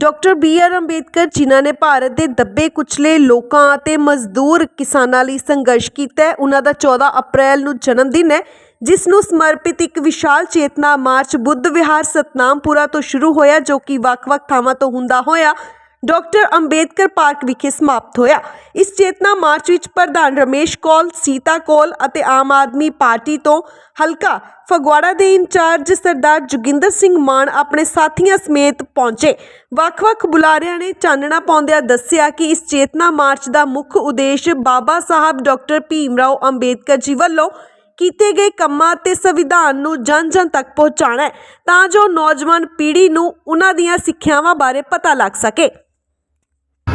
Doctor B R Ambedkar, ਜਿਨ੍ਹਾਂ ਨੇ ਭਾਰਤ ਦੇ ਦੱਬੇ ਕੁਚਲੇ ਲੋਕਾਂ ਅਤੇ ਮਜ਼ਦੂਰ ਕਿਸਾਨਾਂ ਲਈ ਸੰਘਰਸ਼ ਕੀਤਾ ਹੈ, ਉਹਨਾਂ ਦਾ 14 ਅਪ੍ਰੈਲ ਨੂੰ ਜਨਮ ਦਿਨ ਹੈ, ਜਿਸ ਨੂੰ ਸਮਰਪਿਤ ਇੱਕ ਵਿਸ਼ਾਲ ਚੇਤਨਾ ਮਾਰਚ ਬੁੱਧ ਵਿਹਾਰ ਸਤਨਾਮਪੁਰਾ ਤੋਂ ਸ਼ੁਰੂ ਹੋਇਆ, ਜੋ ਕਿ ਵੱਖ-ਵੱਖ ਥਾਵਾਂ ਤੋਂ ਹੁੰਦਾ ਹੋਇਆ ਡਾਕਟਰ ਅੰਬੇਦਕਰ ਪਾਰਕ ਵਿਖੇ ਸਮਾਪਤ ਹੋਇਆ। ਇਸ ਚੇਤਨਾ ਮਾਰਚ ਵਿੱਚ ਪ੍ਰਧਾਨ ਰਮੇਸ਼ ਕੌਲ ਸੀਤਾ ਕੌਲ ਅਤੇ ਆਮ ਆਦਮੀ ਪਾਰਟੀ ਤੋਂ ਹਲਕਾ ਫਗਵਾੜਾ ਦੇ ਇੰਚਾਰਜ ਸਰਦਾਰ ਜੋਗਿੰਦਰ ਸਿੰਘ ਮਾਨ ਆਪਣੇ ਸਾਥੀਆਂ ਸਮੇਤ ਪਹੁੰਚੇ। ਵੱਖ-ਵੱਖ ਬੁਲਾਰਿਆਂ ਨੇ ਚਾਨਣਾ ਪਾਉਂਦਿਆਂ ਦੱਸਿਆ ਕਿ ਇਸ ਚੇਤਨਾ ਮਾਰਚ ਦਾ ਮੁੱਖ ਉਦੇਸ਼ ਬਾਬਾ ਸਾਹਿਬ ਡਾਕਟਰ ਭੀਮ ਰਾਓ ਅੰਬੇਦਕਰ ਜੀ ਵੱਲੋਂ ਕੀਤੇ ਗਏ ਕੰਮਾਂ ਤੇ ਸੰਵਿਧਾਨ ਨੂੰ ਜਨ-ਜਨ ਤੱਕ ਪਹੁੰਚਾਉਣਾ ਹੈ, ਤਾਂ ਜੋ ਨੌਜਵਾਨ ਪੀੜ੍ਹੀ ਨੂੰ ਉਹਨਾਂ ਦੀਆਂ ਸਿੱਖਿਆਵਾਂ ਬਾਰੇ ਪਤਾ ਲੱਗ ਸਕੇ।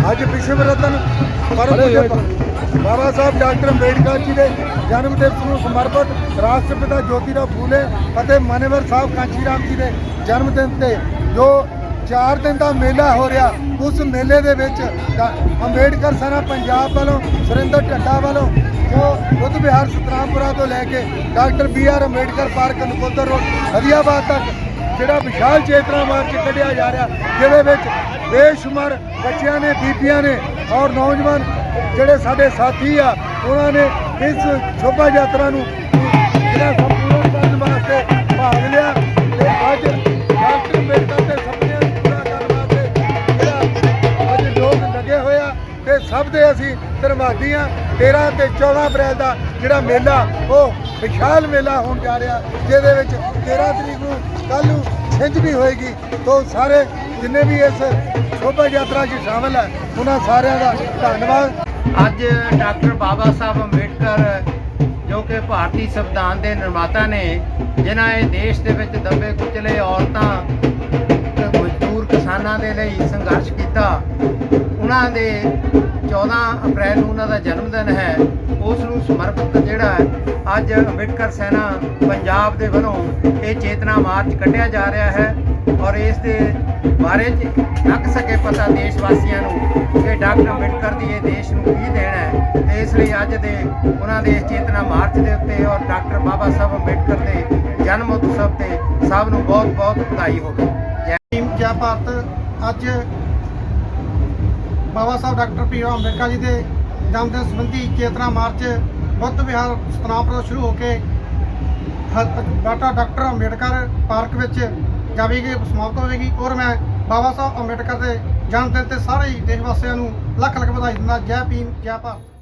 ਅੱਜ ਵਿਸ਼ਵ ਰਤਨ ਪਰਮ ਬਾਬਾ ਸਾਹਿਬ ਡਾਕਟਰ ਅੰਬੇਡਕਰ ਜੀ ਦੇ ਜਨਮ ਦਿਵਸ ਨੂੰ ਸਮਰਪਿਤ ਰਾਸ਼ਟਰਪਿਤਾ ਜੋਤੀਰਾਓ ਫੂਲੇ ਅਤੇ ਮਾਨਵਰ ਸਾਹਿਬ ਕਾਂਚੀ ਰਾਮ ਜੀ ਦੇ ਜਨਮ ਦਿਨ ਤੇ ਜੋ 4 ਦਿਨ ਦਾ ਮੇਲਾ ਹੋ ਰਿਹਾ ਉਸ ਮੇਲੇ ਦੇ ਵਿੱਚ ਅੰਬੇਡਕਰ ਸੈਨਾ ਪੰਜਾਬ ਵੱਲੋਂ ਸੁਰਿੰਦਰ ਢੱਡਾ ਵੱਲੋਂ ਜੋ ਬੁੱਧ ਵਿਹਾਰ ਸਤਨਾਮਪੁਰਾ ਤੋਂ ਲੈ ਕੇ doctor B R Ambedkar park Nakodar road Hariabad ਤੱਕ ਜਿਹੜਾ ਵਿਸ਼ਾਲ ਚੇਤਨਾ ਮਾਰਚ ਕੱਢਿਆ ਜਾ ਰਿਹਾ, ਜਿਹਦੇ ਵਿੱਚ ਬੇਸ਼ੁਮਾਰ ਬੱਚਿਆਂ ਨੇ, ਬੀਬੀਆਂ ਨੇ ਔਰ ਨੌਜਵਾਨ ਜਿਹੜੇ ਸਾਡੇ ਸਾਥੀ ਆ, ਉਹਨਾਂ ਨੇ ਇਸ ਸ਼ੋਭਾ ਯਾਤਰਾ ਨੂੰ ਜਿਹੜਾ ਸੰਪੂਰਨ ਕਰਨ ਵਾਸਤੇ ਭਾਗ ਲਿਆ। ਤੇ ਸਭ ਦੇ ਅਸੀਂ ਧੰਨਵਾਦੀ ਆ 13 ਤੇ 14 ਅਪ੍ਰੈਲ ਦਾ ਜਿਹੜਾ ਮੇਲਾ, ਉਹ ਵਿਸ਼ਾਲ ਮੇਲਾ ਹੋਣ ਜਾ ਰਿਹਾ, ਜਿਹਦੇ ਵਿੱਚ 13 ਤਰੀਕ ਨੂੰ ਕੱਲ ਨੂੰ ਛਿੰਝ ਵੀ ਹੋਏਗੀ। ਤੋਂ ਸਾਰੇ ਜਿੰਨੇ ਵੀ ਇਸ ਸ਼ੋਭਾ ਯਾਤਰਾ 'ਚ ਸ਼ਾਮਲ ਹੈ, ਉਹਨਾਂ ਸਾਰਿਆਂ ਦਾ ਧੰਨਵਾਦ। ਅੱਜ ਡਾਕਟਰ ਬਾਬਾ ਸਾਹਿਬ ਅੰਬੇਡਕਰ, ਜੋ ਕਿ ਭਾਰਤੀ ਸੰਵਿਧਾਨ ਦੇ ਨਿਰਮਾਤਾ ਨੇ, ਜਿਨ੍ਹਾਂ ਇਹ ਦੇਸ਼ ਦੇ ਵਿੱਚ ਦੱਬੇ ਕੁਚਲੇ ਔਰਤਾਂ ਮਜ਼ਦੂਰ ਕਿਸਾਨਾਂ ਦੇ ਲਈ ਸੰਘਰਸ਼ ਕੀਤਾ, ਉਹਨਾਂ ਦੇ 14 ਅਪ੍ਰੈਲ ਨੂੰ ਉਹਨਾਂ ਦਾ ਜਨਮ ਦਿਨ ਹੈ, ਉਸ ਨੂੰ ਸਮਰਪਿਤ ਜਿਹੜਾ ਅੱਜ ਅੰਬੇਡਕਰ ਸੈਨਾ ਪੰਜਾਬ ਦੇ ਵੱਲੋਂ ਇਹ ਚੇਤਨਾ ਮਾਰਚ ਕੱਢਿਆ ਜਾ ਰਿਹਾ ਹੈ ਔਰ ਇਸ ਦੇ ਬਾਰੇ ਚ ਲੱਗ ਸਕੇ ਪਤਾ ਦੇਸ਼ ਵਾਸੀਆਂ ਨੂੰ ਕਿ ਡਾਕਟਰ ਅੰਬੇਡਕਰ ਦੀ ਇਹ ਦੇਸ਼ ਨੂੰ ਕੀ ਦੇਣਾ ਹੈ। ਤੇ ਇਸ ਲਈ ਅੱਜ ਦੇ ਉਹਨਾਂ ਦੇ ਇਸ ਚੇਤਨਾ ਮਾਰਚ ਦੇ ਉੱਤੇ ਔਰ ਡਾਕਟਰ ਬਾਬਾ ਸਾਹਿਬ ਅੰਬੇਡਕਰ ਦੇ ਜਨਮ ਉਤਸਵ ਤੇ ਸਭ ਨੂੰ ਬਹੁਤ ਬਹੁਤ ਵਧਾਈ ਹੋਵੇ। ਜੈ ਜੈ ਭਾਰਤ। ਅੱਜ ਬਾਬਾ ਸਾਹਿਬ ਡਾਕਟਰ ਭੀਮ ਅੰਬੇਡਕਰ ਜੀ ਦੇ ਜਨਮ ਦਿਨ ਸੰਬੰਧੀ ਚੇਤਨਾ ਮਾਰਚ, ਬੁੱਧ ਵਿਹਾਰ ਸਤਨਾਮਪੁਰ ਤੋਂ ਸ਼ੁਰੂ ਹੋ ਕੇ ਹ- ਡਾਕਟਰ ਡਾਕਟਰ ਅੰਬੇਡਕਰ ਪਾਰਕ ਵਿੱਚ ਜਾਵੇਗੀ, ਸਮਾਪਤ ਹੋਵੇਗੀ ਔਰ ਮੈਂ ਬਾਬਾ ਸਾਹਿਬ ਅੰਬੇਡਕਰ ਦੇ ਜਨਮ ਦਿਨ ਤੇ ਸਾਰੇ ਹੀ ਦੇਸ਼ ਵਾਸੀਆਂ ਨੂੰ ਲੱਖ ਲੱਖ ਵਧਾਈ ਦਿੰਦਾ, ਜੈ ਭੀਮ, ਜੈ ਭਾਰਤ।